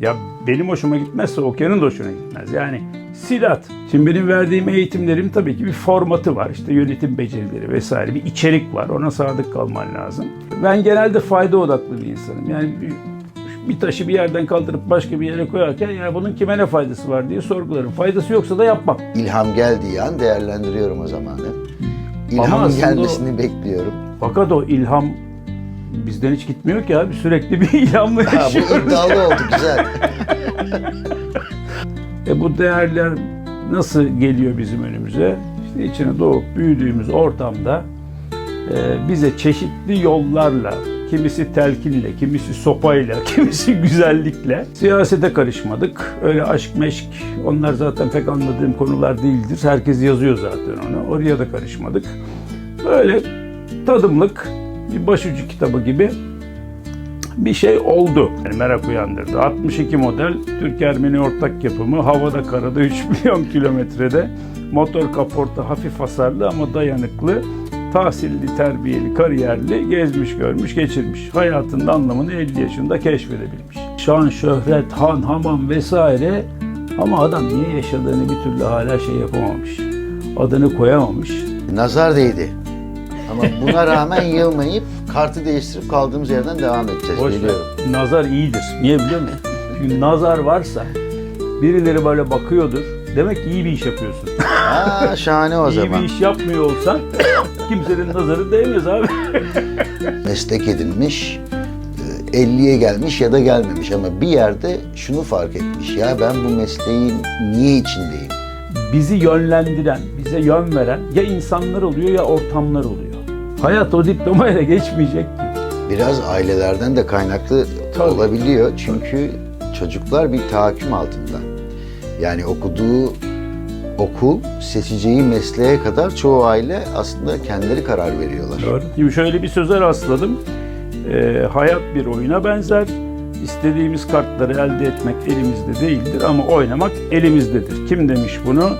Ya benim hoşuma gitmezse Okan'ın da hoşuna gitmez. Yani silat. Şimdi benim verdiğim eğitimlerin tabii ki bir formatı var. İşte yönetim becerileri vesaire bir içerik var. Ona sadık kalman lazım. Ben genelde fayda odaklı bir insanım. Yani bir, bir taşı bir yerden kaldırıp başka bir yere koyarken ya bunun kime ne faydası var diye sorgularım. Faydası yoksa da yapmam. İlham geldiği an değerlendiriyorum o zamanı. Ama İlhamın aslında o- gelmesini bekliyorum. Fakat o ilham bizden hiç gitmiyor ki abi. Sürekli bir ilhamla Ha, bu yaşıyoruz. iddialı oldu güzel. E bu değerler nasıl geliyor bizim önümüze? İşte içine doğup büyüdüğümüz ortamda e, bize çeşitli yollarla, kimisi telkinle, kimisi sopayla, kimisi güzellikle siyasete karışmadık. Öyle aşk meşk onlar zaten pek anladığım konular değildir. Herkes yazıyor zaten onu. Oraya da karışmadık. Böyle tadımlık bir başucu kitabı gibi bir şey oldu. Yani merak uyandırdı. 62 model Türk-Ermeni ortak yapımı havada karada 3 milyon kilometrede motor kaporta hafif hasarlı ama dayanıklı tahsilli, terbiyeli, kariyerli, gezmiş, görmüş, geçirmiş. Hayatının anlamını 50 yaşında keşfedebilmiş. Şan, şöhret, han, hamam vesaire ama adam niye yaşadığını bir türlü hala şey yapamamış. Adını koyamamış. Nazar değdi. Ama buna rağmen yılmayıp kartı değiştirip kaldığımız yerden devam edeceğiz. Boş ver. Nazar iyidir. Niye biliyor musun? Çünkü nazar varsa birileri böyle bakıyordur. Demek ki iyi bir iş yapıyorsun. Aa, şahane o iyi zaman. bir iş yapmıyor olsan kimsenin nazarı değmez abi. Meslek edinmiş, e, 50'ye gelmiş ya da gelmemiş ama bir yerde şunu fark etmiş. Ya ben bu mesleğin niye içindeyim? Bizi yönlendiren, bize yön veren ya insanlar oluyor ya ortamlar oluyor. Hayat o diplomayla geçmeyecek ki. Biraz ailelerden de kaynaklı Tabii. olabiliyor. Çünkü çocuklar bir tahakküm altında. Yani okuduğu okul, seçeceği mesleğe kadar çoğu aile aslında kendileri karar veriyorlar. Doğru. Şimdi şöyle bir söze rastladım. Ee, hayat bir oyuna benzer. İstediğimiz kartları elde etmek elimizde değildir ama oynamak elimizdedir. Kim demiş bunu?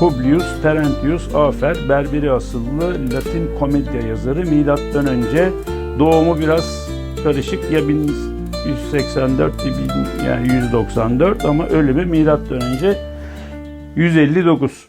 Publius Terentius Afer, Berberi asıllı Latin komedya yazarı. Milattan önce doğumu biraz karışık ya 1184 ya bin- yani 194 ama ölümü milattan önce 159.